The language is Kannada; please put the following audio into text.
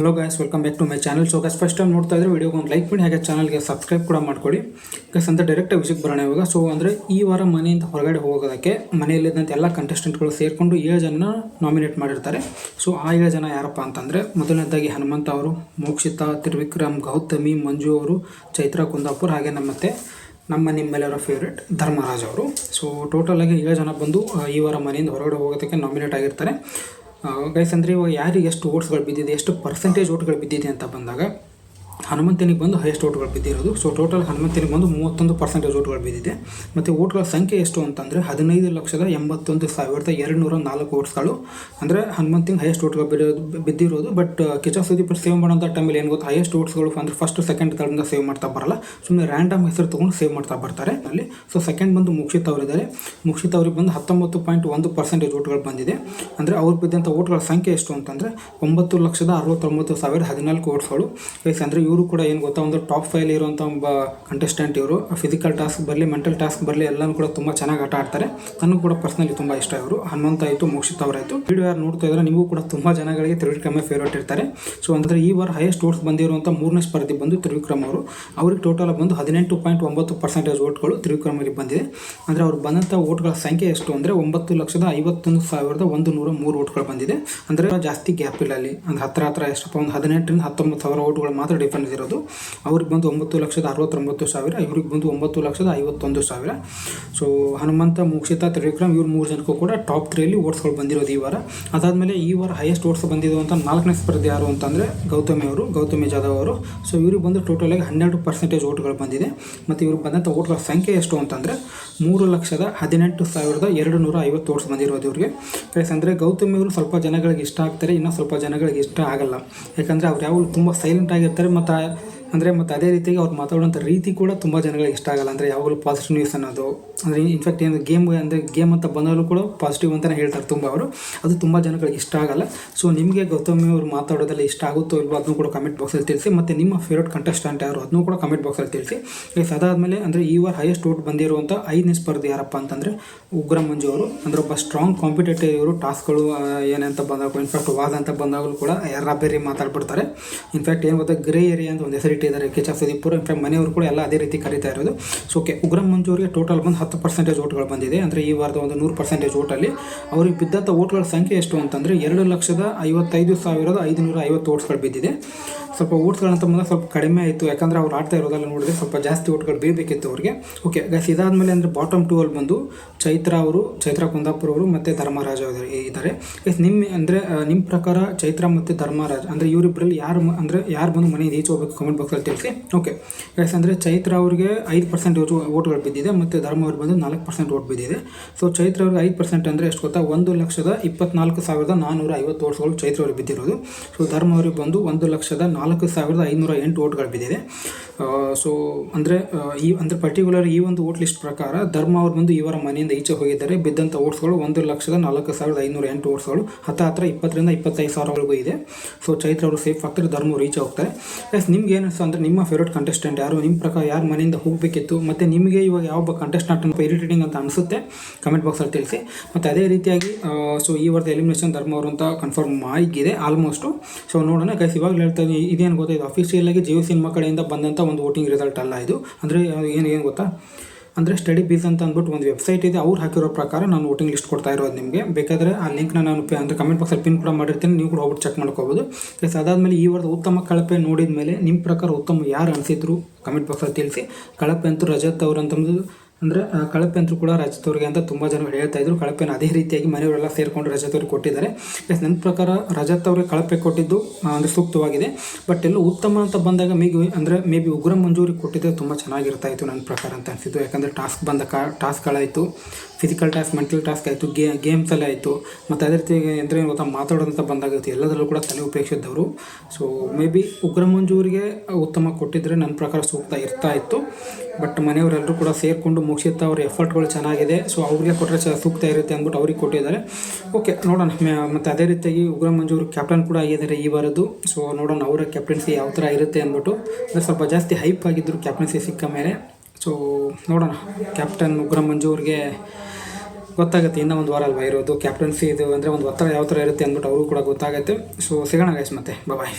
Hello guys welcome back to my channel so guys first time ನೋಡ್ತಾ ಇದ್ರೆ ವಿಡಿಯೋಗೆ ಒಂದು ಲೈಕ್ ಮಾಡಿ, ಹಾಗೆ ಚಾನಲ್ಗೆ ಸಬ್ಸ್ಕ್ರೈಬ್ ಕೂಡ ಮಾಡ್ಕೊಳ್ಳಿ ಗಸ್ ಅಂತ ಡೈರೆಕ್ಟ್ ವಿಷಯಕ್ಕೆ ಬರೋಣ ಇವಾಗ. ಸೊ ಅಂದರೆ ಈ ವಾರ ಮನೆಯಿಂದ ಹೊರಗಡೆ ಹೋಗೋದಕ್ಕೆ ಮನೆಯಲ್ಲಿದ್ದಂಥ ಎಲ್ಲ ಕಂಟೆಸ್ಟೆಂಟ್ಗಳು ಸೇರಿಕೊಂಡು ಏಳು ಜನ ನಾಮಿನೇಟ್ ಮಾಡಿರ್ತಾರೆ. ಸೊ ಆ ಏಳು ಜನ ಯಾರಪ್ಪ ಅಂತಂದರೆ ಮೊದಲನೇದಾಗಿ ಹನುಮಂತ ಅವರು, ಮೋಕ್ಷಿತಾ, ತಿರ್ವಿಕ್ರಮ್, ಗೌತಮಿ, ಮಂಜು ಅವರು, ಚೈತ್ರ, ಕುಂದಾಪುರ್, ಹಾಗೆ ನಮ್ಮತ್ತೆ ನಮ್ಮ ನಿಮ್ಮೆಲ್ಲರ ಫೇವ್ರೆಟ್ ಧರ್ಮರಾಜ್ ಅವರು. ಸೊ ಟೋಟಲಾಗಿ ಏಳು ಜನ ಬಂದು ಈ ವಾರ ಮನೆಯಿಂದ ಹೊರಗಡೆ ಹೋಗೋದಕ್ಕೆ ನಾಮಿನೇಟ್ ಆಗಿರ್ತಾರೆ. ಗೈಸ್ ಅಂದರೆ ಇವಾಗ ಯಾರಿಗೆ ಎಷ್ಟು ಓಟ್ಸ್ಗಳು ಬಿದ್ದಿದೆ ಎಷ್ಟು ಪರ್ಸೆಂಟೇಜ್ ಓಟ್ಗಳು ಬಿದ್ದಿದೆ ಅಂತ ಬಂದಾಗ ಹನುಮಂತನಿಗೆ ಬಂದು ಹೈಯೆಸ್ಟ್ ಓಟ್ಗಳು ಬಿದ್ದಿರೋದು. ಸೊ ಟೋಟಲ್ ಹನುಮಂತನಿಗೆ ಬಂದು ಮೂವತ್ತೊಂದು ಪರ್ಸೆಂಟೇಜ್ ಓಟ್ಗಳು ಬಿದ್ದಿದೆ. ಮತ್ತು ಓಟ್ಗಳ ಸಂಖ್ಯೆ ಎಷ್ಟು ಅಂತಂದರೆ ಹದಿನೈದು ಲಕ್ಷದ ಎಂಬತ್ತೊಂದು ಸಾವಿರದ ಎರಡುನೂರ ನಾಲ್ಕು ಓಟ್ಸ್ಗಳು ಅಂದರೆ ಹನುಮಂತಿಗೆ ಹೈಯೆಸ್ಟ್ ಓಟ್ಗಳು ಬಿಡೋದು, ಬಿದ್ದಿರೋದು. ಬಟ್ ಕಿಚನ್ ಸುದೀಪ್ ಸೇವ್ ಮಾಡೋಂಥ ಟೈಮಲ್ಲಿ ಏನು ಗೊತ್ತಾ ಹೈಯೆಸ್ಟ್ ಓಟ್ಸ್ಗಳು ಅಂದರೆ ಫಸ್ಟ್ ಸೆಕೆಂಡ್ ತರ್ಡಿಂದ ಸೇವ್ ಮಾಡ್ತಾ ಬರಲ್ಲ. ಸುಮ್ಮನೆ ರ್ಯಾಂಡಮ್ ಹೆಸರು ತೊಗೊಂಡು ಸೇವ್ ಮಾಡ್ತಾ ಬರ್ತಾರೆ ಅಲ್ಲಿ. ಸೊ ಸೆಕೆಂಡ್ ಬಂದು ಮುಕ್ಷಿತ್ ಅವರಿದ್ದಾರೆ. ಮುಕ್ಷಿತ್ ಅವ್ರಿಗೆ ಬಂದು ಹತ್ತೊಂಬತ್ತು ಪಾಯಿಂಟ್ ಒಂದು ಪರ್ಸೆಂಟೇಜ್ ಓಟ್ಗಳು ಬಂದಿದೆ. ಅಂದರೆ ಅವ್ರು ಬಿದ್ದಂಥ ಓಟ್ಗಳ ಸಂಖ್ಯೆ ಎಷ್ಟು ಅಂತಂದರೆ ಒಂಬತ್ತು ಲಕ್ಷದ ಅರವತ್ತೊಂಬತ್ತು ಸಾವಿರದ ಹದಿನಾಲ್ಕು ಓಟ್ಸ್ಗಳು ಅಂದರೆ ಇವರು ಕೂಡ ಏನು ಗೊತ್ತಾ, ಒಂದು ಟಾಪ್ ಫೈಲ್ ಇರುವಂಥ ಒಬ್ಬ ಕಂಟೆಸ್ಟೆಂಟ್ ಇವರು. ಫಿಸಿಕಲ್ ಟಾಸ್ಕ್ ಬರಲಿ ಮೆಂಟಲ್ ಟಾಸ್ಕ್ ಬರಲಿ ಎಲ್ಲನೂ ಕೂಡ ತುಂಬ ಚೆನ್ನಾಗಿ ಆಟ ಆಡ್ತಾರೆ. ನನಗೂ ಕೂಡ ಪರ್ಸ್ನಲಿ ತುಂಬ ಇಷ್ಟ ಇವರು. ಹನುಮಂತ ಆಯಿತು ಮೋಕ್ಷಿತ್ ಅವರಾಯಿತು. ವಿಡಿಯೋ ಯಾರು ನೋಡ್ತಾ ಇದ್ದಾರೆ ನಿಮಗೂ ಕೂಡ ತುಂಬ ಜನಗಳಿಗೆ ತ್ರಿವಿಕ್ರಮ ಫೇವ್ರೇಟ್ ಇರ್ತಾರೆ. ಸೊ ಅಂದರೆ ಈ ವಾರ ಹೈಯೆಸ್ಟ್ ಓಟ್ಸ್ ಬಂದಿರುವಂಥ ಮೂರನೇ ಸ್ಪರ್ಧಿ ಬಂದು ತ್ರಿವಿಕ್ರಮ್ ಅವರು. ಅವ್ರಿಗೆ ಟೋಟಲ್ ಬಂದು ಹದಿನೆಂಟು ಪಾಯಿಂಟ್ ಒಂಬತ್ತು ಪರ್ಸೆಂಟೇಜ್ ಓಟ್ಗಳು ತ್ರಿವಿಕ್ರಮರಿಗೆ ಬಂದಿದೆ. ಅಂದರೆ ಅವ್ರು ಬಂದಂಥ ಓಟ್ಗಳ ಸಂಖ್ಯೆ ಎಷ್ಟು ಅಂದರೆ ಒಂಬತ್ತು ಲಕ್ಷದ ಐವತ್ತೊಂದು ಸಾವಿರದ ಒಂದು ನೂರ ಮೂರು ಓಟ್ಗಳು ಬಂದಿದೆ. ಅಂದರೆ ಜಾಸ್ತಿ ಗ್ಯಾಪ್ ಇಲ್ಲ ಅಲ್ಲಿ. ಅಂದರೆ ಹತ್ರ ಹತ್ರ ಎಷ್ಟಪ್ಪ, ಒಂದು ಹದಿನೆಂಟರಿಂದ ಹತ್ತೊಂಬತ್ತು ಸಾವಿರ ಓಟ್ಗಳು ಮಾತ್ರ ಡಿಫರೆನ್ಸ್ ಇರೋದು ಅವ್ರಿಗೆ ಬಂದು ಒಂಬತ್ತು ಲಕ್ಷದ ಅರವತ್ತೊಂಬತ್ತು ಸಾವಿರ, ಇವ್ರಿಗೆ ಬಂದು ಒಂಬತ್ತು ಲಕ್ಷದ ಐವತ್ತೊಂದು ಸಾವಿರ. ಸೊ ಹನುಮಂತ, ಮೋಕ್ಷಿತ, ತ್ರಿವಿಕ್ರಮ್ ಇವ್ರು ಮೂರು ಜನಕ್ಕೂ ಕೂಡ ಟಾಪ್ ತ್ರೀಯಲ್ಲಿ ಓಟ್ಸ್ಗಳು ಬಂದಿರೋದು ಈ ವಾರ. ಅದಾದಮೇಲೆ ಈ ವಾರ ಹೈಯೆಸ್ಟ್ ಓಟ್ಸ್ ಬಂದಿರುವಂಥ ನಾಲ್ಕನೇ ಸ್ಪರ್ಧೆ ಯಾರು ಅಂತಂದರೆ ಗೌತಮಿ ಅವರು, ಗೌತಮಿ ಜಾಧವ್ ಅವರು. ಸೊ ಇವ್ರಿಗೆ ಬಂದು ಟೋಟಲಾಗಿ ಹನ್ನೆರಡು ಪರ್ಸೆಂಟೇಜ್ ಓಟ್ಗಳು ಬಂದಿದೆ. ಮತ್ತು ಇವ್ರಿಗೆ ಬಂದಂಥ ಓಟ್ಗಳ ಸಂಖ್ಯೆ ಎಷ್ಟು ಅಂತಂದರೆ ಮೂರು ಲಕ್ಷದ ಹದಿನೆಂಟು ಸಾವಿರದ ಎರಡು ನೂರ ಐವತ್ತು ಓಟ್ಸ್ ಬಂದಿರೋದು ಇವ್ರಿಗೆ. ಅಂದರೆ ಗೌತಮಿ ಅವರು ಸ್ವಲ್ಪ ಜನಗಳಿಗೆ ಇಷ್ಟ ಆಗ್ತಾರೆ, ಇನ್ನೂ ಸ್ವಲ್ಪ ಜನಗಳಿಗೆ ಇಷ್ಟ ಆಗಲ್ಲ. ಯಾಕಂದರೆ ಅವ್ರು ಯಾವಾಗಲೂ ತುಂಬ ಸೈಲೆಂಟ್ ಆಗಿರ್ತಾರೆ ಮತ್ತು ಅಂದರೆ ಮತ್ತು ಅದೇ ರೀತಿಯಾಗಿ ಅವ್ರು ಮಾತಾಡುವಂಥ ರೀತಿ ಕೂಡ ತುಂಬ ಜನಗಳಿಗೆ ಇಷ್ಟ ಆಗಲ್ಲ. ಅಂದರೆ ಯಾವಾಗಲೂ ಪಾಸಿಟಿವ್ ನ್ಯೂಸ್ ಅನ್ನೋದು. ಅಂದರೆ ಇನ್ಫ್ಯಾಕ್ಟ್ ಏನು ಗೇಮ್ ಅಂದರೆ ಗೇಮ್ ಅಂತ ಬಂದಾಗಲೂ ಕೂಡ ಪಾಸಿಟಿವ್ ಅಂತಲೇ ಹೇಳ್ತಾರೆ ತುಂಬ ಅವರು. ಅದು ತುಂಬ ಜನಗಳಿಗೆ ಇಷ್ಟ ಆಗಲ್ಲ. ಸೊ ನಿಮಗೆ ಗೌತಮಿ ಅವರು ಮಾತಾಡೋದೆಲ್ಲ ಇಷ್ಟ ಆಗುತ್ತೋ ಇಲ್ವೋ ಅದನ್ನು ಕೂಡ ಕಮೆಂಟ್ ಬಾಕ್ಸಲ್ಲಿ ತಿಳಿಸಿ. ಮತ್ತು ನಿಮ್ಮ ಫೇವ್ರೇಟ್ ಕಂಟೆಸ್ಟೆಂಟ್ ಯಾರು ಅದನ್ನು ಕೂಡ ಕಮೆಂಟ್ ಬಾಕ್ಸಲ್ಲಿ ತಿಳಿಸಿ. ಎಸ್ ಅದಾದಮೇಲೆ ಅಂದರೆ ಈ ವಾರ ಹೈಯೆಸ್ಟ್ ಓಟ್ ಬಂದಿರುವಂಥ ಐದನೇ ಸ್ಪರ್ಧೆ ಯಾರಪ್ಪ ಅಂತಂದರೆ ಉಗ್ರ ಮಂಜು ಅವರು. ಅಂದರೆ ಒಬ್ಬ ಸ್ಟ್ರಾಂಗ್ ಕಾಂಪಿಟೇಟಿವ್ ಇವರು ಟಾಸ್ಕ್ಗಳು ಏನಂತ ಬಂದಾಗ ಇನ್ಫ್ಯಾಕ್ಟ್ ವಾದ ಅಂತ ಬಂದಾಗಲೂ ಕೂಡ ಬೇರೆ ಮಾತಾಡ್ಬಿಡ್ತಾರೆ. ಇನ್ಫ್ಯಾಕ್ಟ್ ಏನು ಗೊತ್ತಾ ಗ್ರೇ ಏರಿಯಾ ಅಂತ ಒಂದು ಹೆಸರಿಟ್ಟಿದ್ದಾರೆ ಕೆ ಎಚ್ ಇನ್ಫ್ಯಾಕ್ಟ್ ಮನೆಯವರು ಕೂಡ ಎಲ್ಲ ಅದೇ ರೀತಿ ಕರೀತಾ ಇರೋದು. ಸೊ ಓಕೆ ಉಗ್ರಂ ಮಂಜೂರಿಗೆ ಟೋಟಲ್ ಬಂದು ಹತ್ತು ಪರ್ಸೆಂಟೇಜ್ ಓಟ್ಗಳು ಬಂದಿದೆ. ಅಂದರೆ ಈ ವಾರದ ಒಂದು ನೂರು ಪರ್ಸೆಂಟೇಜ್ ಓಟಲ್ಲಿ ಅವರಿಗೆ ಬಿದ್ದಂಥ ಓಟ್ಗಳ ಸಂಖ್ಯೆ ಎಷ್ಟು ಅಂತಂದರೆ ಎರಡು ಲಕ್ಷದ ಐವತ್ತೈದು ಸಾವಿರದ ಐದುನೂರ ಐವತ್ತು ಓಟ್ಸ್ಗಳು ಬಿದ್ದಿದೆ. ಸ್ವಲ್ಪ ಓಟ್ಸ್ಗಳಂತ ಬಂದಾಗ ಸ್ವಲ್ಪ ಕಡಿಮೆ ಆಯಿತು. ಯಾಕಂದರೆ ಅವ್ರು ಆಡ್ತಾ ಇರೋದೆಲ್ಲ ನೋಡಿದ್ರೆ ಸ್ವಲ್ಪ ಜಾಸ್ತಿ ಓಟ್ಗಳು ಬೀಳಬೇಕಿತ್ತು ಅವ್ರಿಗೆ. ಓಕೆ ಗೈಸ್ ಇದಾದಮೇಲೆ ಅಂದರೆ ಬಾಟಮ್ ಟೂ ಅಲ್ಲಿ ಬಂದು ಚೈತ್ರ ಅವರು, ಚೈತ್ರ ಕುಂದಾಪುರ ಅವರು ಮತ್ತು ಧರ್ಮರಾಜ ಅವರು ಇದ್ದಾರೆ. ಗೈಸ್ ನಿಮ್ಮ ಅಂದರೆ ನಿಮ್ಮ ಪ್ರಕಾರ ಚೈತ್ರ ಮತ್ತು ಧರ್ಮರಾಜ್, ಅಂದರೆ ಇವರಿಬ್ಬರಲ್ಲಿ ಯಾರು ಅಂದರೆ ಯಾರು ಬಂದು ಮನೆಯಿಂದ ಈಚೆ ಹೋಗ್ಬೇಕು ಕಮೆಂಟ್ ಬಾಕ್ಸಲ್ಲಿ ತಿಳಿಸಿ. ಓಕೆ ಗೈಸ್ ಅಂದರೆ ಚೈತ್ರ ಅವರಿಗೆ ಐದು ಪರ್ಸೆಂಟ್ ಓಟ್ಗಳು ಬಿದ್ದಿದೆ ಮತ್ತು ಧರ್ಮ ಅವ್ರಿಗೆ ಬಂದು ನಾಲ್ಕು ಪರ್ಸೆಂಟ್ ಓಟ್ ಬಿದ್ದಿದೆ. ಸೊ ಚೈತ್ರ ಅವ್ರಿಗೆ ಐದು ಪರ್ಸೆಂಟ್ ಅಂದರೆ ಎಷ್ಟು ಗೊತ್ತಾ? ಒಂದು ಲಕ್ಷದ ಇಪ್ಪತ್ನಾಲ್ಕು ಸಾವಿರದ ನಾನ್ನೂರ ಐವತ್ತು ಓಟ್ಸ್ಗಳು ಚೈತ್ರ ಅವ್ರಿಗೆ ಬಿದ್ದಿರೋದು. ಸೊ ಧರ್ಮ ಅವ್ರಿಗೆ ಬಂದು ಒಂದು ಲಕ್ಷದ ನಾಲ್ಕು ಸಾವಿರದ ಐನೂರ ಎಂಟು ಓಟ್ಗಳು ಬಿದ್ದಿದೆ. ಸೊ ಅಂದರೆ ಈ, ಅಂದರೆ ಪರ್ಟಿಕ್ಯುಲರ್ ಈ ಒಂದು ಓಟ್ ಲಿಸ್ಟ್ ಪ್ರಕಾರ ಧರ್ಮ ಅವ್ರು ಬಂದು ಇವರ ಮನೆಯಿಂದ ಈಚೆ ಹೋಗಿದ್ದಾರೆ. ಬಿದ್ದಂಥ ಓಟ್ಸ್ಗಳು ಒಂದು ಲಕ್ಷದ ನಾಲ್ಕು ಸಾವಿರದ ಐನೂರ ಎಂಟು ಓಟ್ಸ್ಗಳು ಹತ್ತ ಹತ್ರ ಇಪ್ಪತ್ತರಿಂದ ಇಪ್ಪತ್ತೈದು ಸಾವಿರವರೆಗೂ ಇದೆ. ಸೊ ಚೈತ್ರ ಅವರು ಸೇಫ್ ಆಗ್ತಾರೆ, ಧರ್ಮ ಅವ್ರು ಈಚೆ ಹೋಗ್ತಾರೆ. ಎಸ್ ನಿಮ್ಗೆ ಏನು ಅನಿಸ್ತು ಅಂದರೆ ನಿಮ್ಮ ಫೇವ್ರೇಟ್ ಕಂಟೆಸ್ಟೆಂಟ್ ಯಾರು? ನಿಮ್ಮ ಪ್ರಕಾರ ಯಾರ ಮನೆಯಿಂದ ಹೋಗಬೇಕಿತ್ತು? ಮತ್ತು ನಿಮಗೆ ಇವಾಗ ಯಾವ ಕಂಟೆಸ್ಟೆಂಟ್ ಅಂತ ಇರಿಟೇಟಿಂಗ್ ಅಂತ ಅನಿಸುತ್ತೆ? ಕಮೆಂಟ್ ಬಾಕ್ಸಲ್ಲಿ ತಿಳಿಸಿ. ಮತ್ತು ಅದೇ ರೀತಿಯಾಗಿ ಸೊ ಈ ವರ್ದ ಎಲಿಮಿನೇಷನ್ ಧರ್ಮ ಅವರು ಅಂತ ಕನ್ಫರ್ಮ್ ಆಗಿದೆ ಆಲ್ಮೋಸ್ಟು ಸೊ ನೋಡೋಣ ಗೈಸ್ ಇವಾಗ ಹೇಳ್ತಾ ಇದೇನು ಗೊತ್ತಾ? ಇದು ಅಫಿಷಿಯಲ್ ಆಗಿ ಜಿಯೋ ಸಿನಿಮಾ ಕಡೆಯಿಂದ ಬಂದಂಥ ಒಂದು ವೋಟಿಂಗ್ ರಿಸಲ್ಟ್ ಅಲ್ಲ ಇದು. ಅಂದರೆ ಏನು ಏನು ಗೊತ್ತಾ? ಅಂದರೆ ಸ್ಟಡಿ ಬೀಸ್ ಅಂತ ಅಂದ್ಬಿಟ್ಟು ಒಂದು ವೆಬ್ಸೈಟ್ ಇದೆ. ಅವ್ರು ಹಾಕಿರೋ ಪ್ರಕಾರ ನಾನು ವೋಟಿಂಗ್ ಲಿಸ್ಟ್ ಕೊಡ್ತಾ ಇರೋದು ನಿಮಗೆ. ಬೇಕಾದರೆ ಆ ಲಿಂಕ್ನ ನಾನು ಅಂದರೆ ಕಮೆಂಟ್ ಬಾಕ್ಸಲ್ಲಿ ಪಿನ್ ಕೂಡ ಮಾಡಿರ್ತೀನಿ. ನೀವು ಕೂಡ ಹೋಗ್ಬಿಟ್ಟು ಚೆಕ್ ಮಾಡ್ಕೋಬೋದು. ಪ್ಲಸ್ ಅದಾದಮೇಲೆ ಈ ವರ್ದ ಉತ್ತಮ ಕಳಪೆ ನೋಡಿದ ಮೇಲೆ ನಿಮ್ಮ ಪ್ರಕಾರ ಉತ್ತಮ ಯಾರು ಅನಿಸಿದ್ರು? ಕಮೆಂಟ್ ಬಾಕ್ಸಲ್ಲಿ ತಿಳಿಸಿ. ಕಳಪೆ ಅಂತೂ ರಜತ್ ಅವ್ರು ಅಂತಂದು ಅಂದರೆ ಕಳಪೆ ಅಂತೂ ಕೂಡ ರಜತವ್ರಿಗೆ ಅಂತ ತುಂಬ ಜನ ಹೇಳ್ತಾ ಇದ್ರು. ಕಳಪೆನ ಅದೇ ರೀತಿಯಾಗಿ ಮನೆಯವರೆಲ್ಲ ಸೇರಿಕೊಂಡು ರಜತ್ ಅವ್ರಿಗೆ ಕೊಟ್ಟಿದ್ದಾರೆ. ಎಸ್ ನನ್ನ ಪ್ರಕಾರ ರಜತ್ ಅವ್ರಿಗೆ ಕಳಪೆ ಕೊಟ್ಟಿದ್ದು ಅಂದರೆ ಸೂಕ್ತವಾಗಿದೆ. ಬಟ್ ಎಲ್ಲ ಉತ್ತಮ ಅಂತ ಬಂದಾಗ ಮೇಬಿ ಅಂದರೆ ಮೇ ಬಿ ಉಗ್ರ ಮಂಜೂರಿ ಕೊಟ್ಟಿದ್ದರೆ ತುಂಬ ಚೆನ್ನಾಗಿರ್ತಾ ಇತ್ತು ನನ್ನ ಪ್ರಕಾರ ಅಂತ ಅನಿಸಿತು ಯಾಕಂದರೆ ಟಾಸ್ಕ್ ಬಂದ ಕಾ ಟಾಸ್ಕ್ಗಳಾಯಿತು ಫಿಸಿಕಲ್ ಟಾಸ್ಕ್ ಮೆಂಟಲ್ ಟಾಸ್ಕ್ ಆಯಿತು, ಗೇ ಗೇಮ್ಸಲ್ಲಿ ಆಯಿತು. ಮತ್ತು ಅದೇ ರೀತಿ ಅಂದರೆ ಗೊತ್ತಾ ಮಾತಾಡೋದಂತ ಬಂದಾಗುತ್ತೆ. ಎಲ್ಲದರಲ್ಲೂ ಕೂಡ ತಲೆ ಉಪಯೋಗಿಸಿದ್ದವರು ಸೊ ಮೇ ಬಿ ಉಗ್ರ ಮಂಜೂರಿಗೆ ಉತ್ತಮ ಕೊಟ್ಟಿದ್ದರೆ ನನ್ನ ಪ್ರಕಾರ ಸೂಕ್ತ ಇರ್ತಾ ಇತ್ತು. ಬಟ್ ಮನೆಯವರೆಲ್ಲರೂ ಕೂಡ ಸೇರಿಕೊಂಡು ಮುಗಿಸುತ್ತಾ ಅವ್ರ ಎಫರ್ಟ್ಗಳು ಚೆನ್ನಾಗಿದೆ. ಸೊ ಅವ್ರಿಗೆ ಕೊಟ್ಟರೆ ಚ, ಸೂಕ್ತ ಇರುತ್ತೆ ಅಂದ್ಬಿಟ್ಟು ಅವ್ರಿಗೆ ಕೊಟ್ಟಿದ್ದಾರೆ. ಓಕೆ ನೋಡೋಣ. ಮತ್ತು ಅದೇ ರೀತಿಯಾಗಿ ಉಗ್ರ ಮಂಜೂರು ಕ್ಯಾಪ್ಟನ್ ಕೂಡ ಆಗಿದ್ದಾರೆ ಈ ವಾರದ್ದು. ಸೊ ನೋಡೋಣ ಅವರ ಕ್ಯಾಪ್ಟನ್ಸಿ ಯಾವ ಥರ ಇರುತ್ತೆ ಅಂದ್ಬಿಟ್ಟು. ಅಂದರೆ ಸ್ವಲ್ಪ ಜಾಸ್ತಿ ಹೈಪ್ ಆಗಿದ್ದರು ಕ್ಯಾಪ್ಟನ್ಸಿ ಸಿಕ್ಕ ಮೇಲೆ. ಸೊ ನೋಡೋಣ. ಕ್ಯಾಪ್ಟನ್ ಉಗ್ರ ಮಂಜು ಅವ್ರಿಗೆ ಗೊತ್ತಾಗುತ್ತೆ, ಇನ್ನೂ ಒಂದು ವಾರ ಅಲ್ವಾ ಇರೋದು? ಕ್ಯಾಪ್ಟನ್ಸಿ ಇದು ಅಂದರೆ ಒಂದು ಒತ್ತಡ ಯಾವ ಥರ ಇರುತ್ತೆ ಅಂದ್ಬಿಟ್ಟು ಅವರು ಕೂಡ ಗೊತ್ತಾಗುತ್ತೆ. ಸೊ ಸಿಗೋಣ ಗೈಸ್ ಮತ್ತೆ. ಬಾಯ್